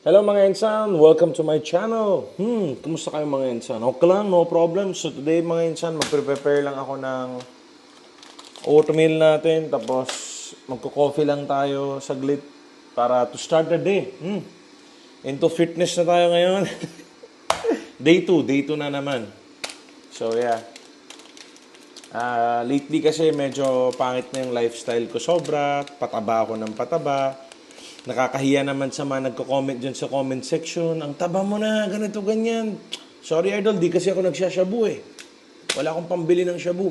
Hello mga insan, welcome to my channel. Hmm, kumusta kayo mga insan? Okay lang, no problem. So today mga insan, magpre-prepare lang ako ng oatmeal natin. Tapos magko-coffee lang tayo saglit para to start the day. Hmm. Into fitness na tayo ngayon. day 2, day 2 na naman. So yeah. Ah, lately kasi medyo pangit na yung lifestyle ko sobra, pataba ako ng pataba. Nakakahiya naman sa mga nagko-comment dyan sa comment section, ang taba mo na, ganito, ganyan. Sorry idol, di kasi ako nagsashabu eh. Wala akong pambili ng shabu.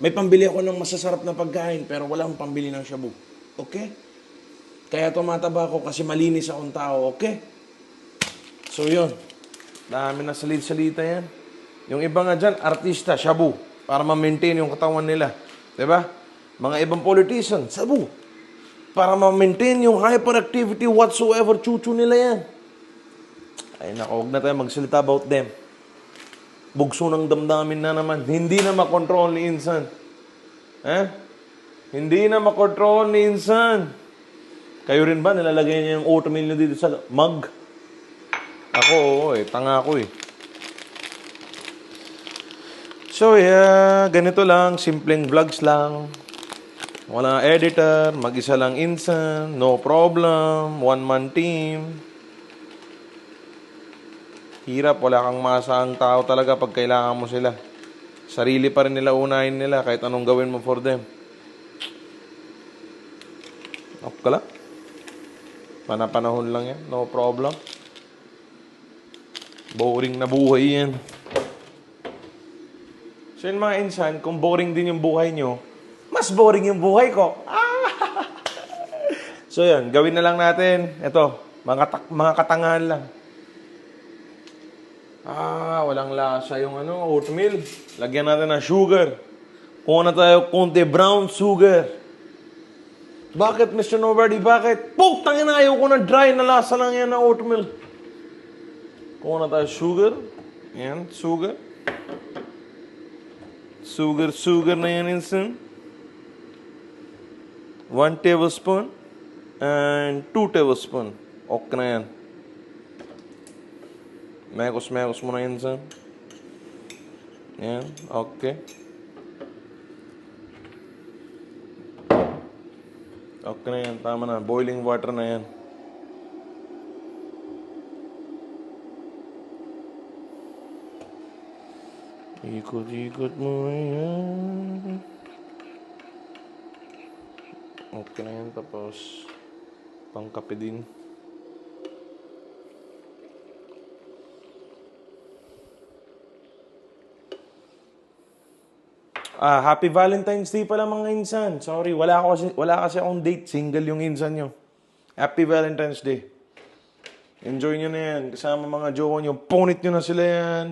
May pambili ako ng masasarap na pagkain, pero wala akong pambili ng shabu. Okay? Kaya tumataba ako kasi malinis akong tao, okay? So yun, dami na salit-salita yan. Yung iba nga dyan, artista, shabu, para ma-maintain yung katawan nila. ba? Mga ibang politician, shabu, para ma-maintain yung hyperactivity whatsoever, chuchu nila yan. Ay nako, huwag na tayo magsalita about them. Bugso ng damdamin na naman. Hindi na makontrol ni insan. Eh? Hindi na makontrol ni insan. Kayo rin ba, nilalagay niyo yung oatmeal niyo dito sa mug? Ako, oo eh. Tanga ako eh. So yeah, ganito lang. Simpleng vlogs lang. Wala editor, mag-isa lang insan, no problem, one-man team. Hirap, wala kang masaang tao talaga pag kailangan mo sila. Sarili pa rin nila unahin nila kahit anong gawin mo for them. Up ka lang. Panapanahon lang yan, no problem. Boring na buhay yan. So yun mga insan, kung boring din yung buhay nyo, mas boring yung buhay ko. Ah! so yun, gawin na lang natin. Ito, mga, tak- mga katangahan lang. Ah, walang lasa yung ano, oatmeal. Lagyan natin ng sugar. Kuha na tayo konti brown sugar. Bakit, Mr. Nobody? Bakit? Putang ina, ayaw ko na dry na lasa lang yan ng oatmeal. Kuha na tayo sugar. Yan, sugar. Sugar, sugar na yan instant. 1 tablespoon and 2 tablespoon. Okay na yan. Mekos, mekos mo na yan, son. Yan, okay. Okay na yan, tama na. Boiling water na yan. Ikot-ikot mo yan. Okay na yan, tapos pangkape din. Ah, happy Valentine's Day pala mga insan. Sorry, wala ako kasi wala kasi akong date. Single yung insan nyo. Happy Valentine's Day. Enjoy nyo na yan. Kasama mga jowa nyo. Punit nyo na sila yan.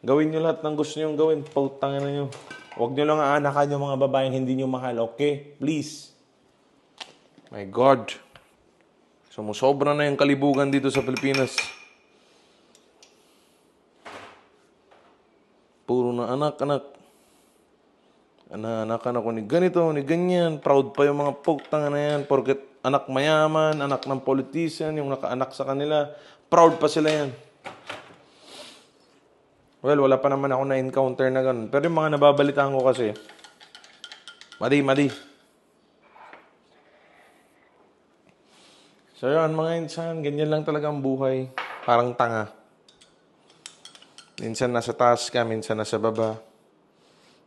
Gawin nyo lahat ng gusto nyo gawin. Pautangin na nyo. Huwag nyo lang aanakan yung mga babaeng hindi nyo mahal. Okay? Please. My God. Sumusobra na yung kalibugan dito sa Pilipinas. Puro na anak-anak. Anak-anak ako ni ganito, ni ganyan. Proud pa yung mga putang na yan. Porket anak mayaman, anak ng politician, yung nakaanak sa kanila. Proud pa sila yan. Well, wala pa naman ako na-encounter na ganun. Pero yung mga nababalitaan ko kasi, madi, madi. So yun, mga insan, ganyan lang talaga ang buhay. Parang tanga. Minsan nasa taas ka, minsan nasa baba.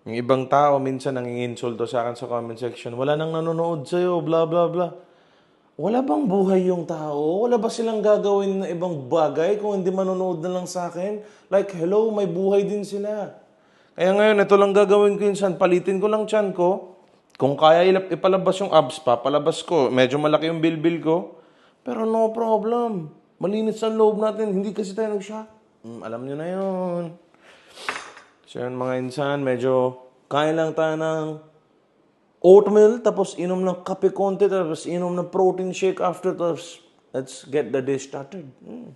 Yung ibang tao, minsan nanginginsulto sa akin sa comment section. Wala nang nanonood sa'yo, bla bla bla. Wala bang buhay yung tao? Wala ba silang gagawin na ibang bagay kung hindi manonood na lang sa akin? Like, hello, may buhay din sila. Kaya ngayon, ito lang gagawin ko yun, Palitin ko lang tiyan ko. Kung kaya ipalabas yung abs pa, palabas ko. Medyo malaki yung bilbil ko. Pero no problem. Malinis ang loob natin. Hindi kasi tayo nag-shot. Mm, alam nyo na yun. So yun mga insan, medyo kain lang tayo ng oatmeal, tapos inom ng kape konti, tapos inom ng protein shake after, tapos let's get the day started. Mm.